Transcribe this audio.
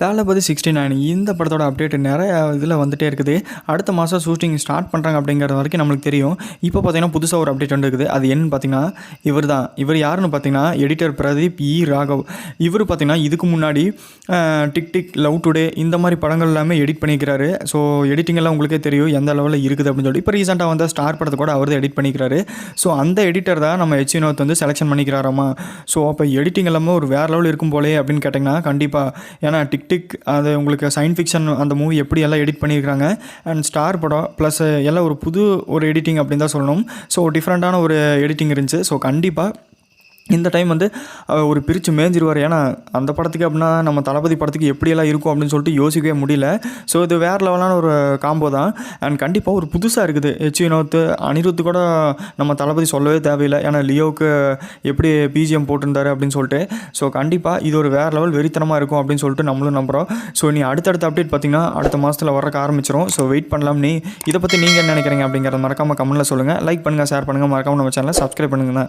தளபதி sixty nine இந்த படத்தோட update நிறைய இதில் வந்துகிட்டே இருக்குது. அடுத்த மாதம் ஷூட்டிங் ஸ்டார்ட் பண்ணுறாங்க அப்படிங்கிறது வரைக்கும் நம்மளுக்கு தெரியும். இப்போ பார்த்தீங்கன்னா புதுசாக ஒரு அப்டேட் வந்துருக்குது அது என்னன்னு பார்த்தீங்கன்னா இவர் தான் இவர் யாருன்னு பார்த்தீங்கன்னா எடிட்டர் பிரதீப் இ. ராகவ். இவர் பார்த்தீங்கன்னா இதுக்கு முன்னாடி டிக் டிக் லவ் டுடே இந்த மாதிரி படங்கள் எல்லாமே எடிட் பண்ணிக்கிறாரு. ஸோ எடிட்டிங் எல்லாம் உங்களுக்கே தெரியும் எந்த லெவலில் இருக்குது அப்படின்னு சொல்லி இப்போ ரீசெண்டாக வந்த ஸ்டார் படத்தை கூட அவர் தான் எடிட் பண்ணிக்கிறாரு. ஸோ அந்த எடிட்டர் தான் நம்ம எச் வினோத் வந்து செலெக்ஷன் பண்ணிக்கிறாராமா? ஸோ அப்போ எடிட்டிங் எல்லாமே ஒரு வேறு லெவல் இருக்கும் போலே அப்படின்னு கேட்டிங்கன்னா கண்டிப்பாக ஏன்னா டிக் டிக் அது உங்களுக்கு சயின்ஸ் ஃபிக்ஷன் அந்த மூவி எப்படி எல்லாம் எடிட் பண்ணியிருக்காங்க அண்ட் ஸ்டார் படம் ப்ளஸ் எல்லாம் ஒரு புது ஒரு எடிட்டிங் அப்படின்னு தான் சொல்லணும். ஸோ டிஃப்ரெண்ட்டான ஒரு எடிட்டிங் இருந்துச்சு. ஸோ கண்டிப்பாக இந்த டைம் வந்து ஒரு பிரித்து மேஞ்சிருவார். ஏன்னா அந்த படத்துக்கு அப்படின்னா நம்ம தளபதி படத்துக்கு எப்படியெல்லாம் இருக்கும் அப்படின்னு சொல்லிட்டு யோசிக்கவே முடியல. ஸோ இது வேறு லெவலான ஒரு காம்போ தான். அண்ட் கண்டிப்பாக ஒரு புதுசாக இருக்குது. ஹெச் வினோத் அனிருத்து கூட நம்ம தளபதி சொல்லவே தேவையில்லை. ஏன்னா லியோவுக்கு எப்படி பிஜிஎம் போட்டிருந்தாரு அப்படின்னு சொல்லிட்டு. ஸோ கண்டிப்பாக இது ஒரு வேறு லெவல் வெறித்தனமாக இருக்கும் அப்படின்னு சொல்லிட்டு நம்மளும் நம்புகிறோம் ஸோ நீ அடுத்தடுத்த அப்டேட் பார்த்தீங்கன்னா அடுத்த மாதத்தில் வரக்க ஆரம்பிச்சிரும். ஸோ வெயிட் பண்ணலாம். நீ இதை பற்றி நீங்கள் என்ன நினைக்கிறீங்க அப்படிங்கிறத மறக்காமல் கமெண்ட்டில் சொல்லுங்கள் லைக் பண்ணுங்கள் ஷேர் பண்ணுங்கள் மறக்காமல் நம்ம சேனலை சப்ஸ்கிரைப் பண்ணுங்கள்